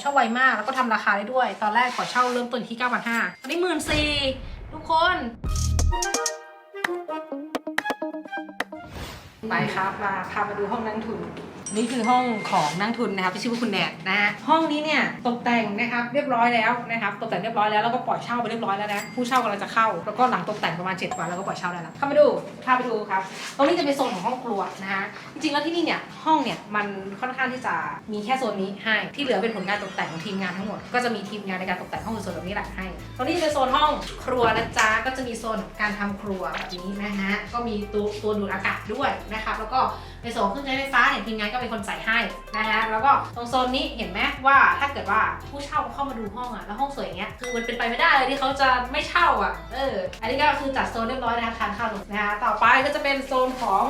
เช่าไวมากแล้วก็ทำราคาได้ด้วย ตอนแรกขอเช่าเริ่มต้นที่9 5 0 0ตอนนี้หมื่นสี่ทุกคน ไปครับมาพามาดูห้องนั่งทุน นี่คือห้องของนั่งทุนนะครับที่ชื่อว่าคุณแดดนะฮะห้องนี้เนี่ยตกแต่งนะครับเรียบร้อยแล้วนะครับตกแต่งเรียบร้อยแล้วแล้วก็ปล่อยเช่าไปเรียบร้อยแล้วนะผู้เช่ากำลังจะเข้า แล้วก็หลังตกแต่งประมาณ7วันแล้วก็ปล่อยเช่าได้แล้วเข้ามาดูพาไปดูครับตรงนี้จะเป็นโซนของห้องครัวนะฮะจริงๆแล้วที่นี่เนี่ยห้องเนี่ยมันค่อนข้างที่จะมีแค่โซนนี้ให้ที่เหลือเป็นผลงานตกแต่งของทีมงานทั้งหมดก็จะมีทีมงานในการตกแต่งห้องส่วนตรงนี้แหละให้ตรงนี้จะเป็นโซนห้องครัวนะจ๊ะก็จะมีโซนการทำครัวแบบนี้นะฮะก็มีตัวตัวดูดอากาศด้วยนะครับแล้วก็ในส่วนของเครื่องใช้ไฟฟ้าเนี่ยทีมงานก็เป็นคนใส่ให้นะฮะแล้วก็ตรงโซนนี้เห็นไหมว่าถ้าเกิดว่าผู้เช่าเข้ามาดูห้องอะแล้วห้องสวยอย่างเงี้ยคือมันเป็นไปไม่ได้เลยที่เขาจะไม่เช่าอะเอออันนี้ก็คือจัดโซนเรียบร้อยนะคะทานข้าวนะคะต่อไปก็จะเป็นโซนของ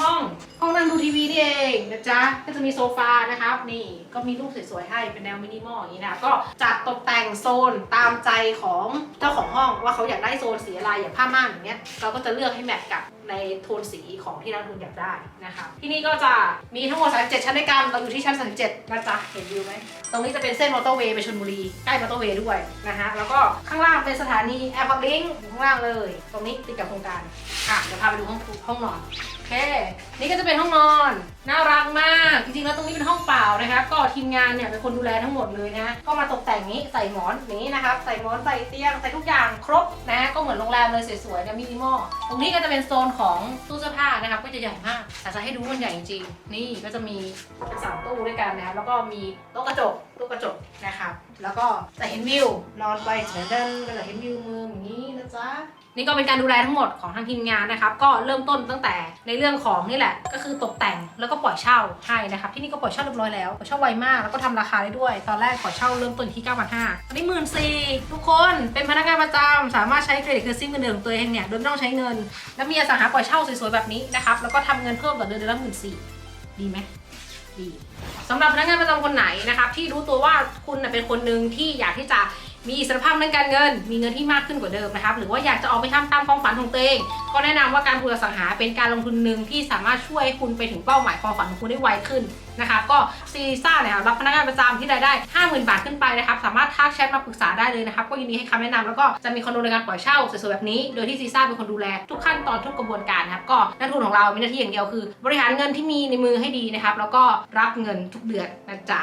ห้องห้องนั่งดูทีวีนี่เองนะจ๊ะก็จะมีโซฟานะครับนี่ก็มีรูปสวยๆให้เป็นแนวมินิมอลอย่างนี้นะก็จัดตกแต่งโซนตามใจของเจ้าของห้องว่าเขาอยากได้โซนสีอะไรอย่างผ้าม่านอย่างเงี้ยเราก็จะเลือกให้แมทกับ ในโทนสีของที่นักทุนอยากได้นะคะที่นี่ก็จะมีทั้งหมด 37 ชั้นด้วยกันเราอยู่ที่ชั้น 37นะจ๊ะเห็นวิวไหมตรงนี้จะเป็นเส้นมอเตอร์เวย์ไปชลบุรีใกล้มอเตอร์เวย์ด้วยนะคะแล้วก็ข้างล่างเป็นสถานีแอร์พอร์ตลิงอยู่ข้างล่างเลย ตรงนี้ติดกับโครงการอะเดี๋ยวพาไปดูห้องห้องนอนโอเค นี่ก็จะเป็นห้องนอน น่ารักมาก จริงๆแล้วตรงนี้เป็นห้อง เปล่านะคะก็ทีมงานเนี่ยเป็นคนดูแลทั้งหมดเลยนะก็มาตกแต่งนี้ใส่หมอนนี้นะครับใส่หมอนใส่เตียงใส่ทุกอย่างครบนะก็เหมือนโรงแรมเลยสวยๆนะมินิมอลตรงนี้ก็จะเป็นโซนของตู้เสื้อผ้านะครับก็จะใหญ่มากแต่จะให้ดูมันใหญ่จริงๆนี่ก็จะมีสามตู้ด้วยกันนะครับแล้วก็มีโต๊ะกระจกตู้กระจกนะครับแล้วก็จะเห็นวิวนอนไปเฉยๆเดินก็จะเห็นวิวเมืองอย่างนี้ จ๊ะนี่ก็เป็นการดูแลทั้งหมดของทางทีมงานนะครับ ก็เริ่มต้นตั้งแต่ในเรื่องของนี่แหละ ก็คือตกแต่งแล้วก็ปล่อยเช่าให้นะครับ ที่นี่ก็ปล่อยเช่าเรียบร้อยแล้วปล่อยเช่าไวมากแล้วก็ทำราคาได้ด้วย ตอนแรกปล่อยเช่าเริ่มต้นที่9 5 0 0ตอนนี้หมื่นสี่ทุกคนเป็นพนักงานประจำสามารถใช้เครดิตเครซิ่งเงินเดือนของตัวเองเนี่ยโดยไม่ต้องใช้เงิน แล้วมีอสังหาปล่อยเช่าสวยๆแบบนี้นะครับแล้วก็ทำเงินเพิ่มต่อเดือนเดือนละหมื่นสี่ดีไหมดีสำหรับพนักงานประจำคนไหนนะครับที่รู้ตัวว่าคุณเป็นคนหนึ่งที่อยากที่จะ มีอิสรภาพในการเงิน มีเงินที่มากขึ้นกว่าเดิมนะครับ หรือว่าอยากจะออกไปทำตามความฝันของตัวเอง ก็แนะนำว่าการลงทุนอสังหาเป็นการลงทุนหนึ่งที่สามารถช่วยคุณไปถึงเป้าหมายความฝันของคุณได้ไวขึ้นนะครับก็ซีซ่าเนี่ยรับพนักงานประจำที่รายได้ 50,000 บาทขึ้นไปนะครับ สามารถทักแชทมาปรึกษาได้เลยนะครับ ก็ยินดีให้คำแนะนำแล้วก็จะมีคอนโดในการปล่อยเช่าสวยๆแบบนี้ โดยที่ซีซ่าเป็นคนดูแลทุกขั้นตอนทุกกระบวนการนะครับก็นักทุนของเรา มีหน้าที่อย่างเดียวคือ บริหารเงินที่มีในมือให้ดีนะครับแล้วก็รับเงินทุกเดือนนะจ๊ะ